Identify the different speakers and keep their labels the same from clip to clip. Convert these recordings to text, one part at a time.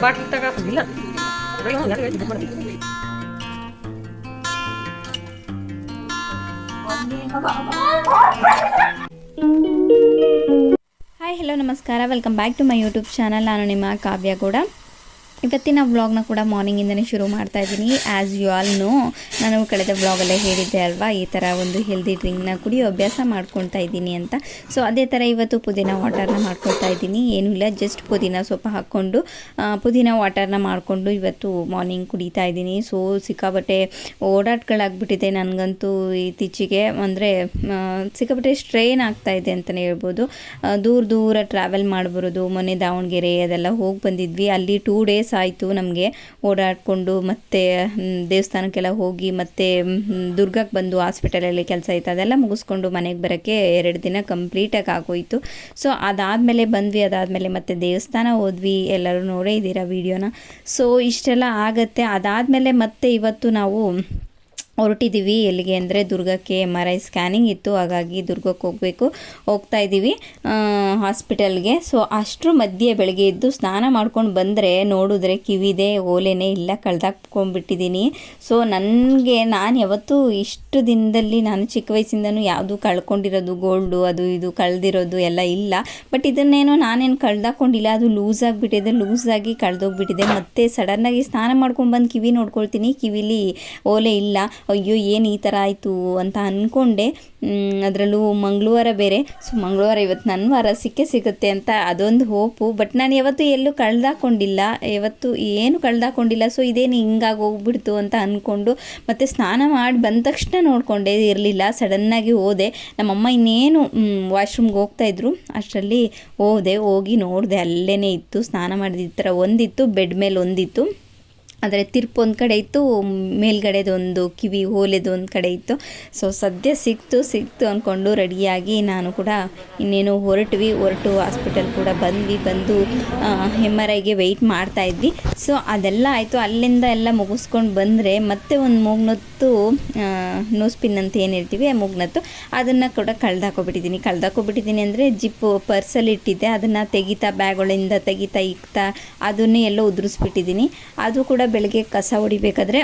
Speaker 1: Bottle ತಗೋದಿಲ್ಲ
Speaker 2: hi hello ನಮಸ್ಕಾರ welcome back to my YouTube channel ನಾನು ನಿಮ್ಮ ಕಾವ್ಯ ಕೂಡ ಇವತ್ತಿನ ವ್ಲಾಗ್ನ ಕೂಡ ಮಾರ್ನಿಂಗಿಂದನೇ ಶುರು ಮಾಡ್ತಾ ಇದ್ದೀನಿ. ಆ್ಯಸ್ ಯು ಆಲ್ ನೋ ನಾನು ಕಳೆದ ವ್ಲಾಗಲ್ಲೇ ಹೇಳಿದ್ದೆ ಅಲ್ವಾ, ಈ ಥರ ಒಂದು ಹೆಲ್ದಿ ಡ್ರಿಂಕ್ನ ಕುಡಿಯೋ ಅಭ್ಯಾಸ ಮಾಡ್ಕೊಳ್ತಾ ಇದ್ದೀನಿ ಅಂತ. ಸೊ ಅದೇ ಥರ ಇವತ್ತು ಪುದೀನ ವಾಟರ್ನ ಮಾಡ್ಕೊಳ್ತಾ ಇದ್ದೀನಿ. ಏನೂ ಇಲ್ಲ ಜಸ್ಟ್ ಪುದೀನ ಸೊಪ್ಪು ಹಾಕ್ಕೊಂಡು ಪುದೀನ ವಾಟರ್ನ ಮಾಡಿಕೊಂಡು ಇವತ್ತು ಮಾರ್ನಿಂಗ್ ಕುಡಿತಾ ಇದ್ದೀನಿ. ಸೊ ಸಿಕ್ಕಾಬಟ್ಟೆ ಓಡಾಟಗಳಾಗ್ಬಿಟ್ಟಿದೆ ನನಗಂತೂ ಇತ್ತೀಚೆಗೆ. ಅಂದರೆ ಸಿಕ್ಕಾಪಟ್ಟೆ ಸ್ಟ್ರೈನ್ ಆಗ್ತಾ ಇದೆ ಅಂತಲೇ ಹೇಳ್ಬೋದು. ದೂರ ದೂರ ಟ್ರಾವೆಲ್ ಮಾಡಿಬರೋದು ಮೊನ್ನೆ ದಾವಣಗೆರೆ ಅದೆಲ್ಲ ಹೋಗಿ ಬಂದಿದ್ವಿ. ಅಲ್ಲಿ ಟೂ ಡೇಸ್ ಆಯಿತು ನಮಗೆ. ಓಡಾಡಿಕೊಂಡು ಮತ್ತೆ ದೇವಸ್ಥಾನಕ್ಕೆಲ್ಲ ಹೋಗಿ ಮತ್ತೆ ದುರ್ಗಕ್ಕೆ ಬಂದು ಹಾಸ್ಪಿಟಲಲ್ಲಿ ಕೆಲಸ ಇತ್ತು. ಅದೆಲ್ಲ ಮುಗಿಸ್ಕೊಂಡು ಮನೆಗೆ ಬರೋಕ್ಕೆ ಎರಡು ದಿನ ಕಂಪ್ಲೀಟಾಗಿ ಆಗೋಯಿತು. ಸೊ, ಅದಾದಮೇಲೆ ಬಂದ್ವಿ. ಅದಾದಮೇಲೆ ಮತ್ತೆ ದೇವಸ್ಥಾನ ಹೋದ್ವಿ. ಎಲ್ಲರೂ ನೋಡೇ ಇದ್ದೀರಾ ವೀಡಿಯೋನ. ಸೊ, ಇಷ್ಟೆಲ್ಲ ಆಗತ್ತೆ. ಅದಾದಮೇಲೆ ಮತ್ತೆ ಇವತ್ತು ನಾವು ಹೊರಟಿದ್ದೀವಿ ಎಲ್ಲಿಗೆ ಅಂದರೆ ದುರ್ಗಕ್ಕೆ ಎಂ ಆರ್ ಐ ಸ್ಕ್ಯಾನಿಂಗ್ ಇತ್ತು. ಹಾಗಾಗಿ ದುರ್ಗಕ್ಕೆ ಹೋಗಬೇಕು. ಹೋಗ್ತಾ ಇದ್ದೀವಿ ಹಾಸ್ಪಿಟಲ್ಗೆ. ಸೊ ಅಷ್ಟರ ಮಧ್ಯೆ ಬೆಳಗ್ಗೆ ಎದ್ದು ಸ್ನಾನ ಮಾಡ್ಕೊಂಡು ಬಂದರೆ ನೋಡಿದ್ರೆ ಕಿವಿದೆ, ಓಲೆನೇ ಇಲ್ಲ ಕಳ್ದಾಕೊಂಡ್ಬಿಟ್ಟಿದ್ದೀನಿ ಸೊ ನನಗೆ, ನಾನು ಯಾವತ್ತೂ ಇಷ್ಟು ದಿನದಲ್ಲಿ, ನಾನು ಚಿಕ್ಕ ವಯಸ್ಸಿಂದನೂ ಯಾವುದು ಕಳ್ಕೊಂಡಿರೋದು, ಗೋಲ್ಡು, ಅದು ಇದು, ಕಳೆದಿರೋದು ಎಲ್ಲ ಇಲ್ಲ. ಬಟ್ ಇದನ್ನೇನೋ ನಾನೇನು ಕಳ್ದಾಕೊಂಡಿಲ್ಲ. ಅದು ಲೂಸ್ ಆಗಿಬಿಟ್ಟಿದೆ, ಲೂಸ್ ಆಗಿ ಕಳೆದೋಗ್ಬಿಟ್ಟಿದೆ. ಮತ್ತು ಸಡನ್ನಾಗಿ ಸ್ನಾನ ಮಾಡ್ಕೊಂಡು ಬಂದು ಕಿವಿ ನೋಡ್ಕೊಳ್ತೀನಿ. ಕಿವಿಲಿ ಓಲೆ ಇಲ್ಲ. ಅಯ್ಯೋ, ಏನು ಈ ಥರ ಆಯಿತು ಅಂತ ಅಂದ್ಕೊಂಡೆ ಅದರಲ್ಲೂ ಮಂಗಳವಾರ ಬೇರೆ. ಸೊ, ಮಂಗಳವಾರ ಇವತ್ತು ನನ್ನ ವಾರ ಸಿಕ್ಕೇ ಸಿಗುತ್ತೆ ಅಂತ ಅದೊಂದು ಹೋಪು. ಬಟ್ ನಾನು ಯಾವತ್ತೂ ಎಲ್ಲೂ ಕಳೆದಾಕೊಂಡಿಲ್ಲ. ಯಾವತ್ತೂ ಏನು ಕಳೆದಾಕೊಂಡಿಲ್ಲ. ಸೊ, ಇದೇನು ಹಿಂಗಾಗಿ ಹೋಗ್ಬಿಡ್ತು ಅಂತ ಅಂದ್ಕೊಂಡು ಮತ್ತು ಸ್ನಾನ ಮಾಡಿ ಬಂದ ತಕ್ಷಣ ನೋಡಿಕೊಂಡೆ ಇರಲಿಲ್ಲ. ಸಡನ್ನಾಗಿ ಹೋದೆ. ನಮ್ಮಮ್ಮ ಇನ್ನೇನು ವಾಶ್ರೂಮ್ಗೆ ಹೋಗ್ತಾಯಿದ್ರು ಅಷ್ಟರಲ್ಲಿ ಹೋದೆ. ಹೋಗಿ ನೋಡಿದೆ. ಅಲ್ಲೇ ಇತ್ತು. ಸ್ನಾನ ಮಾಡಿದ ಥರ ಒಂದಿತ್ತು. ಬೆಡ್ ಮೇಲೆ ಒಂದಿತ್ತು. ಆದರೆ ತಿರ್ಪು ಒಂದು ಕಡೆ ಇತ್ತು, ಮೇಲ್ಗಡೆದು ಒಂದು ಕಿವಿ ಓಲೆದು ಒಂದು ಕಡೆ ಇತ್ತು. ಸೊ ಸದ್ಯ ಸಿಕ್ತು ಸಿಕ್ತು ಅಂದ್ಕೊಂಡು ರೆಡಿಯಾಗಿ ನಾನು ಕೂಡ ಇನ್ನೇನು ಹೊರಟ್ವಿ. ಹೊರಟು ಹಾಸ್ಪಿಟಲ್ ಕೂಡ ಬಂದ್ವಿ, ಬಂದು ಎಂ ಆರ್ ಐಗೆ ವೆಯ್ಟ್ ಮಾಡ್ತಾ ಇದ್ವಿ. ಸೊ ಅದೆಲ್ಲ ಆಯಿತು. ಅಲ್ಲಿಂದ ಎಲ್ಲ ಮುಗಿಸ್ಕೊಂಡು ಬಂದರೆ ಮತ್ತೆ ಒಂದು ಮೂಗ್ನೊತ್ತು ನೋಸ್ಪಿನ್ ಅಂತ ಏನಿರ್ತೀವಿ ಆ ಮೂಗ್ನತ್ತು, ಅದನ್ನು ಕೂಡ ಕಳ್ದಾಕೋಬಿಟ್ಟಿದ್ದೀನಿ. ಕಳ್ದಾಕೊಬಿಟ್ಟಿದ್ದೀನಿ ಅಂದರೆ ಜಿಪ್ಪು ಪರ್ಸಲ್ಲಿ ಇಟ್ಟಿದ್ದೆ. ಅದನ್ನು ತೆಗಿತಾ ಬ್ಯಾಗ್ಗಳಿಂದ ತೆಗಿತಾ, ಇಕ್ತಾ, ಅದನ್ನೇ ಎಲ್ಲ ಉದುರಿಸ್ಬಿಟ್ಟಿದ್ದೀನಿ. ಅದು ಕೂಡ ಬೆಳಗ್ಗೆ ಕಸ ಹೊಡಿಬೇಕಾದ್ರೆ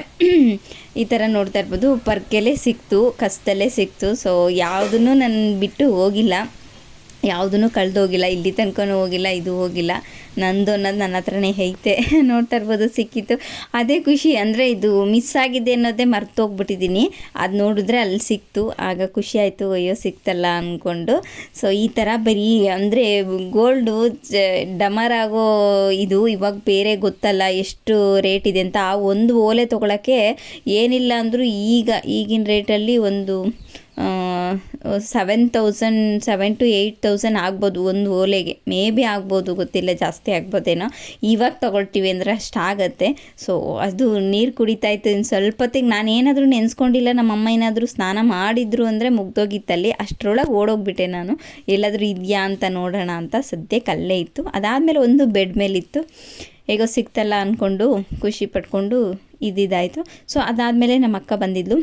Speaker 2: ಈ ಥರ ನೋಡ್ತಾ ಇರ್ಬೋದು. ಪರ್ಕೆಲೇ ಸಿಕ್ತು ಕಸದಲ್ಲೇ ಸಿಕ್ತು. ಸೊ ಯಾವುದನ್ನು ನಾನು ಬಿಟ್ಟು ಹೋಗಿಲ್ಲ. ಯಾವುದೂ ಕಳೆದೋಗಿಲ್ಲ, ಇಲ್ಲಿ ತನಕನೂ ಹೋಗಿಲ್ಲ, ಇದು ಹೋಗಿಲ್ಲ. ನಂದು ಅನ್ನೋದು ನನ್ನ ಹತ್ರನೇ ಐತೆ. ನೋಡ್ತಾ ಇರ್ಬೋದು ಸಿಕ್ಕಿತ್ತು ಅದೇ ಖುಷಿ, ಅಂದರೆ ಇದು ಮಿಸ್ ಆಗಿದೆ ಅನ್ನೋದೇ ಮರ್ತೋಗ್ಬಿಟ್ಟಿದ್ದೀನಿ ಅದು ನೋಡಿದ್ರೆ ಅಲ್ಲಿ ಸಿಕ್ತು. ಆಗ ಖುಷಿ ಆಯಿತು, ಅಯ್ಯೋ, ಸಿಕ್ತಲ್ಲ ಅಂದ್ಕೊಂಡು ಸೊ ಈ ಥರ ಬರೀ, ಅಂದರೆ ಗೋಲ್ಡು ಡಮರ್ ಆಗೋ ಇದು ಇವಾಗ ಬೇರೆ ಗೊತ್ತಲ್ಲ ಎಷ್ಟು ರೇಟ್ ಇದೆ ಅಂತ. ಆ ಒಂದು ಓಲೆ ತೊಗೊಳಕ್ಕೆ ಏನಿಲ್ಲ ಅಂದರೂ ಈಗ, ಈಗಿನ ರೇಟಲ್ಲಿ ಒಂದು seven thousand seven to eight thousand ಆಗ್ಬೋದು ಒಂದು ಓಲೆಗೆ. ಮೇ ಬಿ ಆಗ್ಬೋದು, ಗೊತ್ತಿಲ್ಲ, ಜಾಸ್ತಿ ಆಗ್ಬೋದೇನೋ. ಇವಾಗ ತೊಗೊಳ್ತೀವಿ ಅಂದರೆ ಅಷ್ಟಾಗತ್ತೆ ಸೊ ಅದು ನೀರು ಕುಡಿತಾ ಇತ್ತು ಇನ್ನು ಸ್ವಲ್ಪ ನಾನು ಏನಾದರೂ ನೆನೆಸ್ಕೊಂಡಿಲ್ಲ ನಮ್ಮ ಅಮ್ಮ ಏನಾದರೂ ಸ್ನಾನ ಮಾಡಿದ್ರು ಅಂದರೆ ಮುಗ್ದೋಗಿತ್ತಲ್ಲಿ, ಅಷ್ಟರೊಳಗೆ ಓಡೋಗ್ಬಿಟ್ಟೆ ನಾನು. ಎಲ್ಲಾದರೂ ಇದೆಯಾ ಅಂತ ನೋಡೋಣ ಅಂತ ಸದ್ಯಕ್ಕೆ ಕಲ್ಲೇ ಇತ್ತು. ಅದಾದಮೇಲೆ ಒಂದು ಬೆಡ್ ಮೇಲಿತ್ತು. ಹೇಗೋ ಸಿಕ್ತಲ್ಲ ಅಂದ್ಕೊಂಡು ಖುಷಿ ಪಟ್ಕೊಂಡು ಇದ್ದಿದ್ದಾಯಿತು ಸೊ ಅದಾದಮೇಲೆ ನಮ್ಮ ಅಕ್ಕ ಬಂದಿದ್ಲು.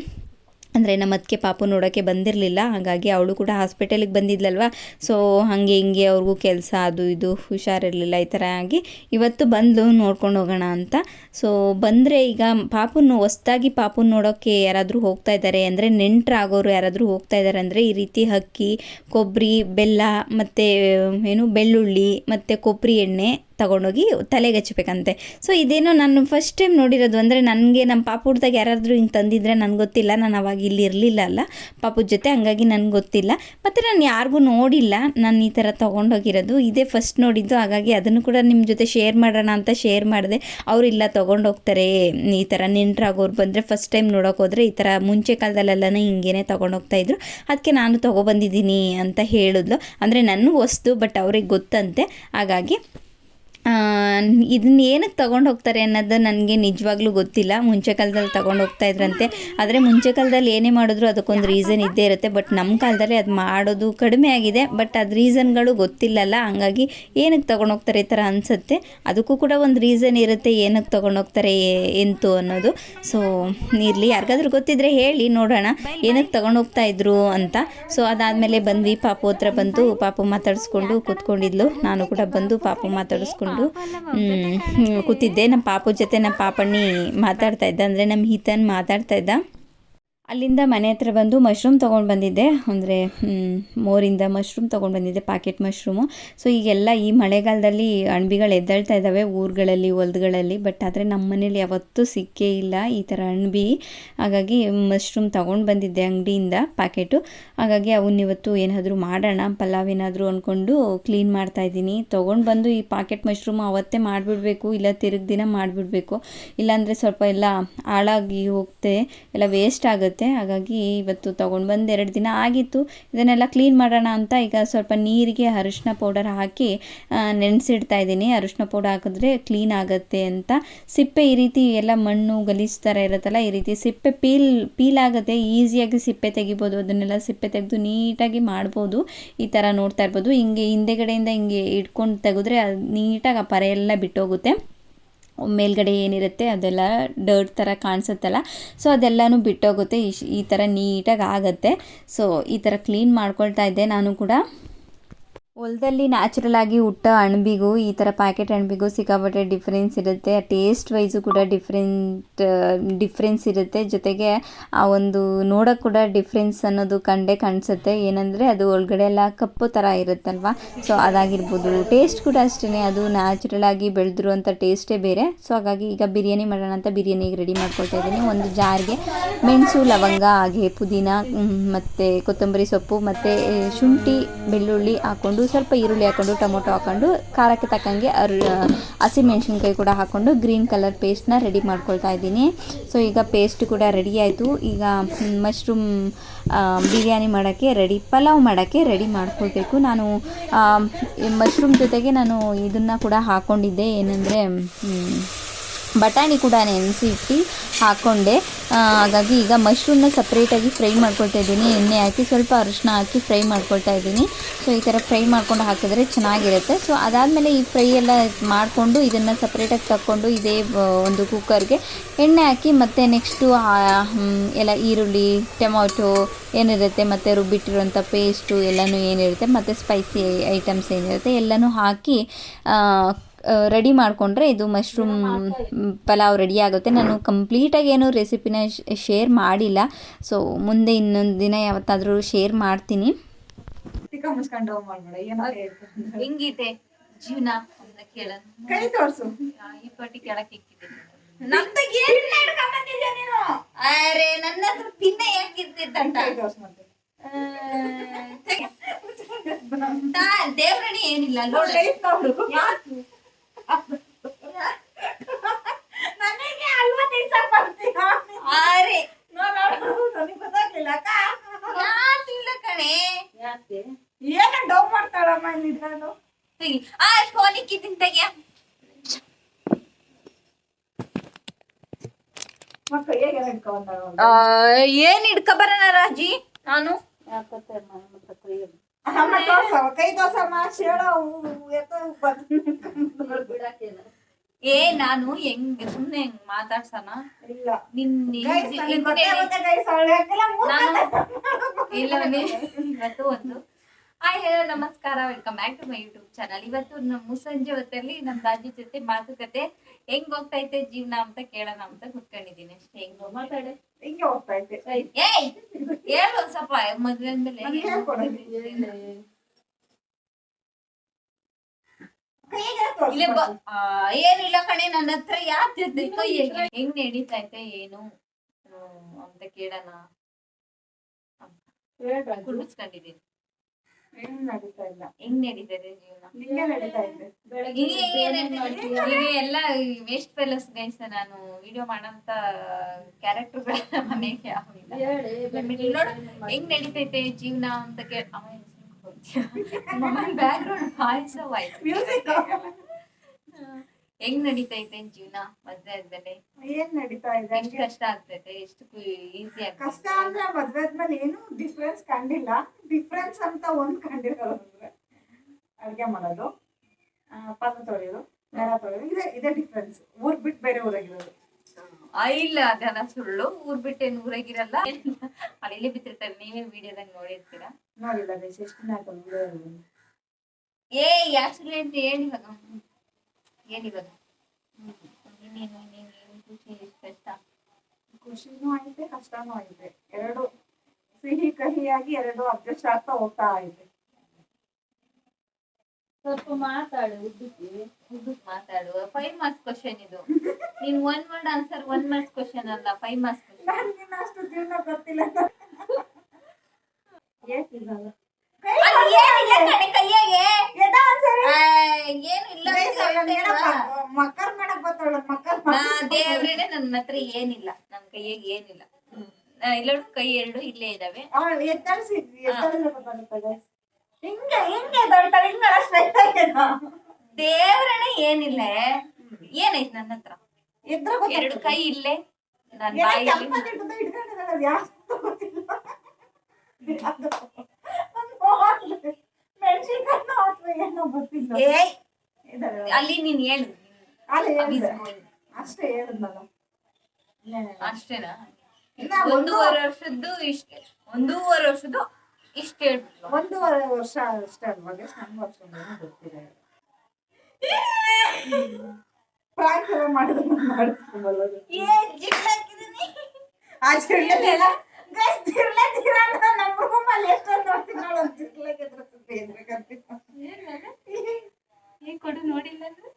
Speaker 2: ಅಂದರೆ ನಮ್ಮ ಅದಕ್ಕೆ ಪಾಪು ನೋಡೋಕ್ಕೆ ಬಂದಿರಲಿಲ್ಲ, ಹಾಗಾಗಿ ಅವಳು ಕೂಡ ಹಾಸ್ಪಿಟಲಿಗೆ ಬಂದಿದ್ಲಲ್ವ. ಸೊ ಹಾಗೆ ಹಿಂಗೆ ಅವ್ರಿಗೂ ಕೆಲಸ ಅದು ಇದು ಹುಷಾರಿರಲಿಲ್ಲ, ಈ ಥರ ಆಗಿ ಇವತ್ತು ಬಂದು ನೋಡ್ಕೊಂಡು ಹೋಗೋಣ ಅಂತ. ಸೊ ಬಂದರೆ ಈಗ ಪಾಪುನ ಹೊಸ್ದಾಗಿ ಪಾಪು ನೋಡೋಕ್ಕೆ ಯಾರಾದರೂ ಹೋಗ್ತಾ ಇದ್ದಾರೆ ಅಂದರೆ, ನೆಂಟರಾಗೋರು ಯಾರಾದರೂ ಹೋಗ್ತಾ ಇದ್ದಾರೆ ಅಂದರೆ, ಈ ರೀತಿ ಅಕ್ಕಿ ಕೊಬ್ಬರಿ, ಬೆಲ್ಲ, ಮತ್ತು, ಏನು, ಬೆಳ್ಳುಳ್ಳಿ, ಮತ್ತು ಕೊಬ್ಬರಿ ಎಣ್ಣೆ ತಗೊಂಡೋಗಿ ತಲೆಗೆ ಹಚ್ಚಬೇಕಂತೆ ಸೊ ಇದೇನೋ ನಾನು ಫಸ್ಟ್ ಟೈಮ್ ನೋಡಿರೋದು. ಅಂದರೆ ನನಗೆ ನಮ್ಮ ಪಾಪುಡ್ದಾಗ ಯಾರಾದರೂ ಹಿಂಗೆ ತಂದಿದ್ರೆ ನನಗೆ ಗೊತ್ತಿಲ್ಲ. ನಾನು ಅವಾಗ ಇಲ್ಲಿ ಇರಲಿಲ್ಲ ಅಲ್ಲ. ಪಾಪುದ ಜೊತೆ ಹಂಗಾಗಿ ನನಗೆ ಗೊತ್ತಿಲ್ಲ. ಮತ್ತು ನಾನು ಯಾರಿಗೂ ನೋಡಿಲ್ಲ. ನಾನು ಈ ಥರ ತೊಗೊಂಡೋಗಿರೋದು. ಇದೇ ಫಸ್ಟ್ ನೋಡಿದ್ದು. ಹಾಗಾಗಿ ಅದನ್ನು ಕೂಡ ನಿಮ್ಮ ಜೊತೆ ಶೇರ್ ಮಾಡೋಣ ಅಂತ ಶೇರ್ ಮಾಡಿದೆ. ಅವರಿಲ್ಲ ತೊಗೊಂಡೋಗ್ತಾರೆ. ಈ ಥರ ನೆಂಟ್ರಾಗೋರು ಬಂದರೆ ಫಸ್ಟ್ ಟೈಮ್ ನೋಡೋಕೆ ಹೋದರೆ ಈ ಥರ ಮುಂಚೆ ಕಾಲದಲ್ಲೆಲ್ಲನೇ ಹಿಂಗೇನೆ ತೊಗೊಂಡೋಗ್ತಾಯಿದ್ರು ಅದಕ್ಕೆ ನಾನು ತೊಗೊಬಂದಿದ್ದೀನಿ ಅಂತ ಹೇಳಿದ್ಲು. ಅಂದರೆ ನನಗೂ ವಸ್ತು ಬಟ್ ಅವ್ರಿಗೆ ಗೊತ್ತಂತೆ. ಹಾಗಾಗಿ ಇದನ್ನ ಏನಕ್ಕೆ ತೊಗೊಂಡು ಹೋಗ್ತಾರೆ ಅನ್ನೋದು ನನಗೆ ನಿಜವಾಗ್ಲೂ ಗೊತ್ತಿಲ್ಲ. ಮುಂಚೆ ಕಾಲದಲ್ಲಿ ತೊಗೊಂಡು ಹೋಗ್ತಾ ಇದ್ರಂತೆ. ಆದರೆ ಮುಂಚೆ ಕಾಲದಲ್ಲಿ ಏನೇ ಮಾಡಿದ್ರು ಅದಕ್ಕೊಂದು ರೀಸನ್ ಇದ್ದೇ ಇರುತ್ತೆ. ಬಟ್ ನಮ್ಮ ಕಾಲದಲ್ಲಿ ಅದು ಮಾಡೋದು ಕಡಿಮೆ ಆಗಿದೆ. ಬಟ್ ಅದು ರೀಸನ್ಗಳು ಗೊತ್ತಿಲ್ಲಲ್ಲ. ಹಂಗಾಗಿ ಏನಕ್ಕೆ ತೊಗೊಂಡು ಹೋಗ್ತಾರೆ ಈ ಥರ ಅನಿಸುತ್ತೆ. ಅದಕ್ಕೂ ಕೂಡ ಒಂದು ರೀಸನ್ ಇರುತ್ತೆ ಏನಕ್ಕೆ ತೊಗೊಂಡು ಹೋಗ್ತಾರೆ ಎಂತು ಅನ್ನೋದು. ಸೊ ಇರಲಿ. ಯಾರಿಗಾದ್ರೂ ಗೊತ್ತಿದ್ರೆ ಹೇಳಿ, ನೋಡೋಣ. ಏನಕ್ಕೆ ತೊಗೊಂಡು ಹೋಗ್ತಾ ಇದ್ರು ಅಂತ. ಸೊ ಅದಾದಮೇಲೆ ಬಂದ್ವಿ. ಪಾಪು ಹತ್ರ ಬಂದು ಪಾಪು ಮಾತಾಡಿಸ್ಕೊಂಡು ಕೂತ್ಕೊಂಡಿದ್ಲು. ನಾನು ಕೂಡ ಬಂದು ಪಾಪು ಮಾತಾಡಿಸ್ಕೊಂಡು ಹ್ಮ್, ಕೂತಿದ್ದೆ. ನಮ್ಮ ಪಾಪು ಜೊತೆ ನಮ್ಮ ಪಾಪಣ್ಣಿ ಮಾತಾಡ್ತಾ ಇದ್ದ. ಅಂದರೆ ನಮ್ಮ ಹಿತನ್ ಮಾತಾಡ್ತಾ ಇದ್ದ. ಅಲ್ಲಿಂದ ಮನೆ ಹತ್ರ ಬಂದು ಮಶ್ರೂಮ್ ತೊಗೊಂಡು ಬಂದಿದ್ದೆ. ಅಂದರೆ ಮೋರಿಂದ ಮಶ್ರೂಮ್ ತೊಗೊಂಡು ಬಂದಿದ್ದೆ ಪಾಕೆಟ್ ಮಶ್ರೂಮು ಸೊ ಈಗೆಲ್ಲ ಈ ಮಳೆಗಾಲದಲ್ಲಿ ಅಣಬಿಗಳು ಎದ್ದೇಳ್ತಾ ಇದ್ದಾವೆ ಊರುಗಳಲ್ಲಿ ಹೊಲ್ದುಗಳಲ್ಲಿ ಬಟ್ ಆದರೆ ನಮ್ಮ ಮನೇಲಿ ಯಾವತ್ತೂ ಸಿಕ್ಕೇ ಇಲ್ಲ ಈ ಥರ ಅಣಬಿ ಹಾಗಾಗಿ ಮಶ್ರೂಮ್ ತೊಗೊಂಡು ಬಂದಿದ್ದೆ ಅಂಗಡಿಯಿಂದ ಪ್ಯಾಕೆಟು ಹಾಗಾಗಿ ಅವನ್ನ ಇವತ್ತು ಏನಾದರೂ ಮಾಡೋಣ, ಪಲಾವ್ ಏನಾದರೂ ಅಂದ್ಕೊಂಡು ಕ್ಲೀನ್ ಮಾಡ್ತಾ ಇದ್ದೀನಿ. ತೊಗೊಂಡು ಬಂದು ಈ ಪಾಕೆಟ್ ಮಶ್ರೂಮ್ ಅವತ್ತೇ ಮಾಡಿಬಿಡ್ಬೇಕು, ಇಲ್ಲ ತಿರುಗಿ ದಿನ ಮಾಡಿಬಿಡ್ಬೇಕು. ಇಲ್ಲಾಂದರೆ ಸ್ವಲ್ಪ ಎಲ್ಲ ಹಾಳಾಗಿ ಹೋಗುತ್ತೆ ಎಲ್ಲ ವೇಸ್ಟ್ ಆಗುತ್ತೆ. ಹಾಗಾಗಿ ಇವತ್ತು ತೊಗೊಂಡು ಬಂದು ಎರಡು ದಿನ ಆಗಿತ್ತು. ಇದನ್ನೆಲ್ಲ ಕ್ಲೀನ್ ಮಾಡೋಣ ಅಂತ ಈಗ ಸ್ವಲ್ಪ ನೀರಿಗೆ ಅರಿಶಿನ ಪೌಡರ್ ಹಾಕಿ ನೆನೆಸಿಡ್ತಾ ಇದ್ದೀನಿ. ಅರಿಶಿನ ಪೌಡರ್ ಹಾಕಿದ್ರೆ ಕ್ಲೀನ್ ಆಗುತ್ತೆ ಅಂತ. ಸಿಪ್ಪೆ ಈ ರೀತಿ ಎಲ್ಲ ಮಣ್ಣು, ಗಲೀಜು ಥರ ಇರುತ್ತಲ್ಲ, ಈ ರೀತಿ ಸಿಪ್ಪೆ ಪೀಲ್ ಪೀಲ್ ಆಗುತ್ತೆ. ಈಸಿಯಾಗಿ ಸಿಪ್ಪೆ ತೆಗಿಬೋದು. ಅದನ್ನೆಲ್ಲ ಸಿಪ್ಪೆ ತೆಗೆದು ನೀಟಾಗಿ ಮಾಡ್ಬೋದು. ಈ ಥರ ನೋಡ್ತಾ ಇರ್ಬೋದು. ಹಿಂಗೆ ಹಿಂದೆಗಡೆಯಿಂದ ಹಿಂಗೆ ಇಟ್ಕೊಂಡು ತೆಗೆದ್ರೆ ಅದು ನೀಟಾಗಿ ಆ ಪರೆ ಎಲ್ಲ ಬಿಟ್ಟೋಗುತ್ತೆ. ಮೇಲ್ಗಡೆ ಏನಿರುತ್ತೆ ಅದೆಲ್ಲ ಡರ್ಟ್ ಥರ ಕಾಣಿಸುತ್ತಲ್ಲ. ಸೊ ಅದೆಲ್ಲನೂ ಬಿಟ್ಟೋಗುತ್ತೆ. ಈ ಥರ ನೀಟಾಗಿ ಆಗುತ್ತೆ. ಸೊ ಈ ಥರ ಕ್ಲೀನ್ ಮಾಡ್ಕೊಳ್ತಾ ಇದ್ದೆ ನಾನು ಕೂಡ. ಹೊಲದಲ್ಲಿ ನ್ಯಾಚುರಲ್ ಆಗಿ ಹುಟ್ಟ ಅಣಬಿಗೂ ಈ ಥರ ಪ್ಯಾಕೆಟ್ ಅಣಬಿಗೂ ಸಿಕ್ಕಾಪಟ್ಟೆ ಡಿಫ್ರೆನ್ಸ್ ಇರುತ್ತೆ. ಟೇಸ್ಟ್ ವೈಸು ಕೂಡ ಡಿಫ್ರೆಂಟ್ ಡಿಫ್ರೆನ್ಸ್ ಇರುತ್ತೆ. ಜೊತೆಗೆ ಆ ಒಂದು ನೋಡೋಕೆ ಕೂಡ ಡಿಫ್ರೆನ್ಸ್ ಅನ್ನೋದು ಕಂಡೇ ಕಾಣಿಸುತ್ತೆ. ಏನಂದರೆ ಅದು ಒಳಗಡೆ ಎಲ್ಲ ಕಪ್ಪು ಥರ ಇರುತ್ತಲ್ವ? ಸೊ ಅದಾಗಿರ್ಬೋದು. ಟೇಸ್ಟ್ ಕೂಡ ಅಷ್ಟೇ ಅದು ನ್ಯಾಚುರಲ್ ಆಗಿ ಬೆಳೆದಿರುವಂಥ ಟೇಸ್ಟೇ ಬೇರೆ. ಸೊ ಹಾಗಾಗಿ ಈಗ ಬಿರಿಯಾನಿ ಮಾಡೋಣ ಅಂತ ಬಿರಿಯಾನಿಗೆ ರೆಡಿ ಮಾಡ್ಕೊಳ್ತಾ ಇದ್ದೀನಿ. ಒಂದು ಜಾರ್ಗೆ ಮೆಣಸು, ಲವಂಗ, ಹಾಗೆ ಪುದೀನ ಮತ್ತು ಕೊತ್ತಂಬರಿ ಸೊಪ್ಪು, ಮತ್ತು ಶುಂಠಿ, ಬೆಳ್ಳುಳ್ಳಿ ಹಾಕ್ಕೊಂಡು ಸ್ವಲ್ಪ ಈರುಳ್ಳಿ ಹಾಕ್ಕೊಂಡು ಟೊಮೊಟೊ ಹಾಕ್ಕೊಂಡು ಖಾರಕ್ಕೆ ತಕ್ಕಂಗೆ ಹಸಿಮೆಣ್ಸಿನ್ಕಾಯಿ ಕೂಡ ಹಾಕ್ಕೊಂಡು ಗ್ರೀನ್ ಕಲರ್ ಪೇಸ್ಟ್ನ ರೆಡಿ ಮಾಡ್ಕೊಳ್ತಾ ಇದ್ದೀನಿ. ಸೊ, ಈಗ ಪೇಸ್ಟ್ ಕೂಡ ರೆಡಿ ಆಯಿತು. ಈಗ ಮಶ್ರೂಮ್ ಬಿರಿಯಾನಿ ಮಾಡೋಕ್ಕೆ ರೆಡಿ, ಪಲಾವ್ ಮಾಡೋಕ್ಕೆ ರೆಡಿ ಮಾಡ್ಕೊಳ್ಬೇಕು. ನಾನು ಮಶ್ರೂಮ್ ಜೊತೆಗೆ ನಾನು ಇದನ್ನು ಕೂಡ ಹಾಕ್ಕೊಂಡಿದ್ದೆ ಏನಂದರೆ ಬಟಾಣಿ ಕೂಡ ನೆನೆಸಿ ಇಟ್ಟು ಹಾಕ್ಕೊಂಡೆ ಹಾಗಾಗಿ ಈಗ ಮಶ್ರೂಮ್ನ ಸಪ್ರೇಟಾಗಿ ಫ್ರೈ ಮಾಡ್ಕೊಳ್ತಾ ಇದ್ದೀನಿ. ಎಣ್ಣೆ ಹಾಕಿ ಸ್ವಲ್ಪ ಅರಿಶಿನ ಹಾಕಿ ಫ್ರೈ ಮಾಡ್ಕೊಳ್ತಾ ಇದ್ದೀನಿ. ಸೊ ಈ ಥರ ಫ್ರೈ ಮಾಡ್ಕೊಂಡು ಹಾಕಿದ್ರೆ ಚೆನ್ನಾಗಿರುತ್ತೆ. ಸೊ ಅದಾದಮೇಲೆ ಈ ಫ್ರೈ ಎಲ್ಲ ಮಾಡಿಕೊಂಡು ಇದನ್ನು ಸಪ್ರೇಟಾಗಿ ತಕ್ಕೊಂಡು ಇದೇ ಒಂದು ಕುಕ್ಕರ್ಗೆ ಎಣ್ಣೆ ಹಾಕಿ ಮತ್ತು ನೆಕ್ಸ್ಟು ಎಲ್ಲ ಈರುಳ್ಳಿ, ಟೊಮೊಟೊ ಏನಿರುತ್ತೆ ಮತ್ತು ರುಬ್ಬಿಟ್ಟಿರುವಂಥ ಪೇಸ್ಟು ಎಲ್ಲನೂ ಏನಿರುತ್ತೆ, ಮತ್ತು ಸ್ಪೈಸಿ ಐಟಮ್ಸ್ ಏನಿರುತ್ತೆ ಎಲ್ಲನೂ ಹಾಕಿ ರೆಡಿ ಮಾಡಿಕೊಂಡ್ರೆ ಇದು ಮಶ್ರೂಮ್ ಪಲಾವ್ ರೆಡಿ ಆಗುತ್ತೆ. ನಾನು ಕಂಪ್ಲೀಟಾಗಿ ಏನು ರೆಸಿಪಿನ ಶೇರ್ ಮಾಡಿಲ್ಲ. ಸೊ ಮುಂದೆ ಇನ್ನೊಂದು ದಿನ ಯಾವತ್ತಾದರೂ ಶೇರ್ ಮಾಡ್ತೀನಿ. ಹೆಂಗಿದೆ ಜೀವನ
Speaker 1: ಕೈ ತೋರ್ಸು.
Speaker 2: ಈ ಪಟ್ಟಿ ಕೆಳಕ್ಕೆ ಅರೆ ನನ್ನ ಹತ್ರ ದೇವ್ರಣಿ ಏನಿಲ್ಲ
Speaker 1: ನೋಡು, ಏನ ಡೌ ಮಾಡ್ತಾಳಮ್ಮ ಇಲ್ಲಿ ನಾನು
Speaker 2: ತೆಗಿ ಆ ಫೋನ್
Speaker 1: ತೋರ್ಸವ ಕೈ ತೋರ್ಸಮ್ಮ
Speaker 2: ಏ ನಾನು ಹೆಂಗ್ ಸುಮ್ನೆ ಹೆಂಗ್ ಮಾತಾಡ್ಸಣ?
Speaker 1: ಇಲ್ಲ.
Speaker 2: ನಿನ್ನ ಇಲ್ಲ ಇವತ್ತು ಒಂದು. ಹಾಯ್ ಹೇಳೋ ನಮಸ್ಕಾರ. Welcome back to my YouTube channel ಇವತ್ತು ನಮ್ಮ ಸಂಜೆ ಹೊತ್ತಲ್ಲಿ ನಮ್ಮ ರಾಜು ಜೊತೆ ಮಾತುಕತೆ ಹೆಂಗ್ ಹೋಗ್ತೈತೆ ಜೀವನ ಅಂತ ಕೇಳೋಣ ಅಂತ ಕುತ್ಕೊಂಡಿದ್ದೀನಿ. ಅಷ್ಟೇ ಹೆಂಗ್ ಮಾತಾಡೆ.
Speaker 1: ಹಿಂಗೆ ಹೋಗ್ತಾ ಇದ್ದೆ
Speaker 2: ಏಯ್ ಹೇಳು ಸ್ವಲ್ಪ ಮದ್ವೆ ಅಂದ್ಮೇಲೆ ಇಲ್ಲೇ ಏನಿಲ್ಲ ಕಣೆ ನನ್ನ ಹತ್ರ ಯಾಕೆ ಹೆಂಗ್? ನಡೀತೈತೆ ಏನು? ಅಂತ ಕೇಳೋಣ
Speaker 1: ಹೇಳ್ರಾಜು. ನಡೀತಾ ಇಲ್ಲ.
Speaker 2: ಹೆಂಗ್ ನಡೀತದೆ ಜೀವನ?
Speaker 1: ನಿಂಗೆ ನಡೀತಾ ಇದೆ?
Speaker 2: ಈಗ ಏನ್ ಹೇಳ್ತಿದ್ದೆ? ಎಲ್ಲ ವೇಸ್ಟ್ ಫೆಲಸ್ ಗೈಸ್ ನಾನು ವಿಡಿಯೋ ಮಾಡಂತ ಕ್ಯಾರೆಕ್ಟರ್ ಮನೆಗೆ ಯಾವಿಲ್ಲ ನೋಡು ಹೆಂಗ್ ನಡೀತೈತೆ ಜೀವನ ಅಂತ ಕೇಳ. ಬ್ಯಾಕ್ ಗ್ರೌಂಡ್ ವಾಯ್ಸ್
Speaker 1: ಮ್ಯೂಸಿಕ್
Speaker 3: ಹೆಂಗ್ ನಡೀತಾ ಇದೆ ಜೀವನ ಮದ್ವೆ ಆದ್ಮೇಲೆ
Speaker 1: ಏನ್ ನಡೀತಾ ಇದೆ?
Speaker 3: ಎಷ್ಟ್ ಕಷ್ಟ ಆಗ್ತೈತೆ ಎಷ್ಟು ಈಸಿ
Speaker 1: ಕಷ್ಟ ಅಂದ್ರೆ ಮದ್ವೆ ಆದ್ಮೇಲೆ ಏನು ಡಿಫ್ರೆನ್ಸ್ ಕಂಡಿಲ್ಲ. ಡಿಫ್ರೆನ್ಸ್ ಅಂತ ಒಂದ್ ಕಂಡಿರೋದು ಅಂದ್ರೆ ಅಡ್ಗೆ ಮಾಡೋದು ಪಾತ್ರೆ ತೊಳೆಯೋದು ನೆಲ ತೊಳೆಯೋದು ಇದೆ ಇದೇ ಡಿಫ್ರೆನ್ಸ್ ಊರ್ ಬಿಟ್ಟು ಬೇರೆ ಊರಾಗಿರೋದು.
Speaker 3: ಇಲ್ಲ ಅದನ್ನ ಸುಳ್ಳು. ಊರ್ ಬಿಟ್ಟು ಏನ್ ಊರಾಗಿರಲ್ಲ. ಅಲ್ಲಿ ಬಿತ್ತಿರ್ತಾರೆ ನೀವೇ ವಿಡಿಯೋದಾಗ ನೋಡಿರ್ತೀರಾ?
Speaker 1: ನೋಡಿಲ್ಲ ಎಷ್ಟು ದಿನ ಆಯ್ತು.
Speaker 3: ಏ ಯಾಕ್ಚುಲಿ ಅಂತ ನೀನು ಖುಷಿ ಕಷ್ಟ
Speaker 1: ಖುಷಿನೂ ಐತೆ ಕಷ್ಟನೂ ಐತೆ ಎರಡು ಸಿಹಿ ಕಹಿಯಾಗಿ ಎರಡು ಅಡ್ಜಸ್ಟ್ ಆಗ್ತಾ ಹೋಗ್ತಾ ಐತೆ
Speaker 3: ಸ್ವಲ್ಪ ಮಾತಾಡು ಉದ್ದಕ್ಕೆ ಉದ್ದಕ್ಕೆ ಮಾತಾಡು. ಫೈವ್ ಮಾರ್ಕ್ಸ್ ಕ್ವಶನ್ ಇದು. ನೀನ್ one word answer one marks question ಅಲ್ಲ ಫೈವ್ ಮಾರ್ಕ್ಸ್ ಕ್ವಶನ್
Speaker 1: ಅಷ್ಟು ಜೀವನ ಗೊತ್ತಿಲ್ಲ.
Speaker 3: ಕೈಯಾಗೆ
Speaker 1: ಎದ ಒಂದ್ಸರಿ
Speaker 3: ಏನು ಇಲ್ಲ
Speaker 1: ಗೈಸ್ ಅವಳನ್ನೇನೋ ಮಕ್ಕರ್ ಮಾಡಕ್ ಮಕ್ಕರ್
Speaker 3: ದೇವ್ರೇನೆ ನನ್ನ ಹತ್ರ ಏನಿಲ್ಲ ನನ್ ಕೈಯಾಗ ಏನಿಲ್ಲ. ಇಲ್ಲ ಕೈ ಎರಡು ಇಲ್ಲೇ ಇದಾವೆ.
Speaker 1: ಹಿಂಗೆ ಹಿಂಗೆ
Speaker 3: ದೇವ್ರೇನೆ ಏನಿಲ್ಲ. ಏನೈತ್ ನನ್ನ ಹತ್ರ? ಎರಡು ಕೈ ಇಲ್ಲೇ ನನ್ ಬಾಯಿ
Speaker 1: ಏನೋ ಗೊತ್ತಿಲ್ಲ.
Speaker 3: ಏಯ್. ಅಲ್ಲಿ ನೀನ್ ಹೇಳು
Speaker 1: ಅಲ್ಲಿ ಹೇಳಿದೆ. ಅಷ್ಟೇ ಹೇಳಿದ್ನಲ್ಲ.
Speaker 3: ಅಷ್ಟೇನಾ? ಒಂದೂವರೆ ವರ್ಷದ್ದು ಇಷ್ಟೇ. ಒಂದೂವರೆ ವರ್ಷದ್ದು ಇಷ್ಟ ಹೇಳ್ಬಿಟ್ಲು
Speaker 1: ಒಂದೂವರೆ ವರ್ಷ ಅಷ್ಟೇ ಅಲ್ವಾ ಗೈಸ್ ನಂಗೆ ಗೊತ್ತಿಲ್ಲ ಪ್ರಾಂಕ್ ಎಲ್ಲ ಮಾಡಿದ್ರೆ ಮಾಡಿಸ್ಕೊಂಬಲ್ಲ
Speaker 3: ಏ ಜಿಗ್ ಹಾಕಿದೀನಿ
Speaker 1: ಆ ಚಿರ್ಲೆಲ್ಲ ಗೈಸ್ ಚಿರ್ಲೆ ತೀರ ಅಂತ ನಮ್ಮ ರೂಮಲ್ಲಿ ಎಷ್ಟೊಂದು ನೋಡ್ತೀನಿ ನೋಡು ಒಂದು ಚಿರ್ಲೆಗೆ ಎದುರಿಸುತ್ತೆ ಎದ್ರಕಂತ
Speaker 3: ಏ ಕೊಡು ನೋಡಿಲ್ಲ ಅಂದ್ರೆ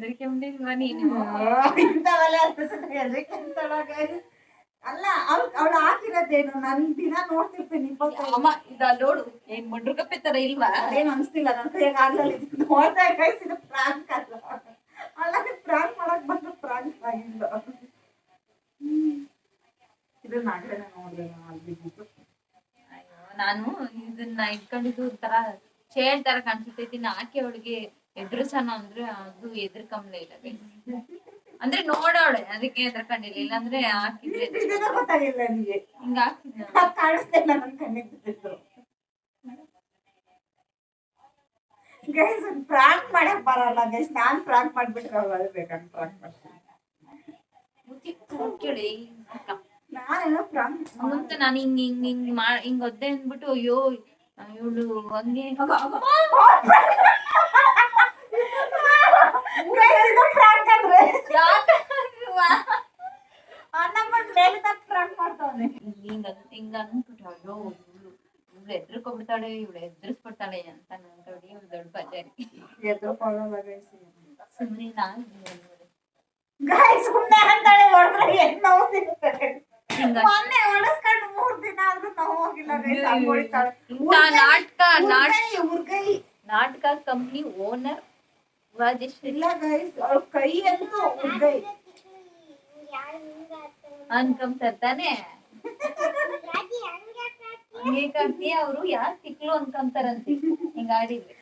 Speaker 3: ಹೆದರಿಕೆ ಉಂಡಿಲ್ವಾ ನೀನು?
Speaker 1: ಇಂಥವೆಲ್ಲ. ಅಲ್ಲ ಅವ್ ಅವಳು ಹಾಕಿರೋದೇನು? ನನ್ ದಿನ ನೋಡ್ತಿರ್ತೀನಿ
Speaker 3: ಅಮ್ಮ ಇದ ನೋಡು ಏನ್ ಮೊಡ್ರುಗಪ್ಪೆ ತರ ಇಲ್ವಾ?
Speaker 1: ಏನ್ ಅನ್ಸ್ತಿಲ್ಲ ನನ್ನ ಕೈಯಾಗ ಆಗಲ್ಲ ನೋಡ್ತಾ ಗೈಸ್ ಇದು ಪ್ರಾಂಕ್ ಅಲ್ಲ. ಅಲ್ಲ ಪ್ರಾಂಕ್ ಮಾಡಕ್ ಬಂದ್ರು ಪ್ರಾಂಕ್ ಆಗಿಲ್ಲ ಇದನ್ನ ಅಲ್ಲಿ
Speaker 3: ನಾನು ಇದನ್ನ ಇಟ್ಕೊಂಡಿದ್ದು ಒಂಥರ ಚೇರ್ ತರ ಕಾಣಿಸ್ತೈತಿ. ಹಾಕಿ ಅವಳಿಗೆ ಎದುರಿಸೋಣ ಅಂದ್ರೆ ಅದು ಎದುರ್ಕಂಬ್ಲೇ ಇಲ್ಲ ಅಂದ್ರೆ ನೋಡೋಳೆ ಅದಕ್ಕೆ ಎದುರ್ಕೊಂಡಿಲ್ಲ ಇಲ್ಲಾಂದ್ರೆ ಹಾಕಿದ್ರೆ
Speaker 1: ಗೊತ್ತಾಗಿಲ್ಲ ನನಗೆ
Speaker 3: ಹಿಂಗ
Speaker 1: ಕಣ್ಣಿಗೆ ಗೈಸ್ ಪ್ರಾಂಕ್ ಮಾಡಕ್ ಬರಲ್ಲ ಗೈಸ್ ನಾನ್ ಪ್ರಾಂಕ್ ಮಾಡ್ಬಿಟ್ರೆ ಅವ್ಳು ಅಳ್ಬೇಕಂತ ಪ್ರಾಂಕ್ ಮಾಡ್ತೀನಿ.
Speaker 3: ಮುಚ್ಚಿ ಕೇಳಿ
Speaker 1: ನಾನೇನೋ ಪ್ರಾಂಕ್
Speaker 3: ನಾನು ಹಿಂಗ್ ಹಿಂಗ್ ಹಿಂಗ್ ಮಾ ಹಿಂಗ್ ಒದ್ದೆ ಅಂದ್ಬಿಟ್ಟು ಅಯ್ಯೋ ಇವಳು ಹಂಗೆ
Speaker 1: ಗೈಸ್ ಇದು ಪ್ರಾಂಕ್ ಅಂದ್ರೆ
Speaker 3: ಯಾಕೆ
Speaker 1: ನಮ್ಮ ಮೇಲೆ ಪ್ರಾಂಕ್ ಮಾಡ್ತಾವನೆ
Speaker 3: ಹಿಂಗ ಹಿಂಗ ಅಂದ್ಬಿಟ್ಟು ಅಯ್ಯೋ ಇವಳು ಎದ್ರಕೊಬಿಡ್ತಾಳೆ ಇವಳು ಎದುರಿಸ್ಬಿಡ್ತಾಳೆ ಅಂತ ನೋಡಿ ಇವಳು ದೊಡ್ಡ ಬಜಾರಿ. ಸುಮ್ಮನೆ ನಾನು
Speaker 1: ಸುಮ್ನೆ ಅಂತಾಳೆ ಹೊಡೆದ್ರೆ ಏನ್ ನೋವು ಸಿಗುತ್ತೆ?
Speaker 3: ಹಿಂಗ
Speaker 1: ಮೊನ್ನೆ ಹೊಡೆಸ್ಕೊಂಡು ಮೂರ್ ದಿನ ಆದ್ರೂ ನೋವು ಹೋಗಿಲ್ಲ
Speaker 3: ನಾಟಕ ನಾಟಕ ಕಂಪ್ನಿ ಓನರ್
Speaker 1: ಇಲ್ಲ ಗೈಸ್
Speaker 3: ಅನ್ಕೊಂತಾರೆ ತಾನೆ? ಹಂಗೆ ಕಟ್ಟಿ ಅವರು ಯಾರ್ ತಿಕ್ಲು ಅನ್ಕೊಂತಾರಂತೆ ಹಿಂಗ ಆಡಿದ್ರೆ.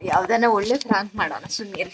Speaker 3: ಯಾವ್ದನ್ನ ಒಳ್ಳೆ ಫ್ರಾಂಕ್ ಮಾಡೋಣ ಸುಮ್ಮನೆ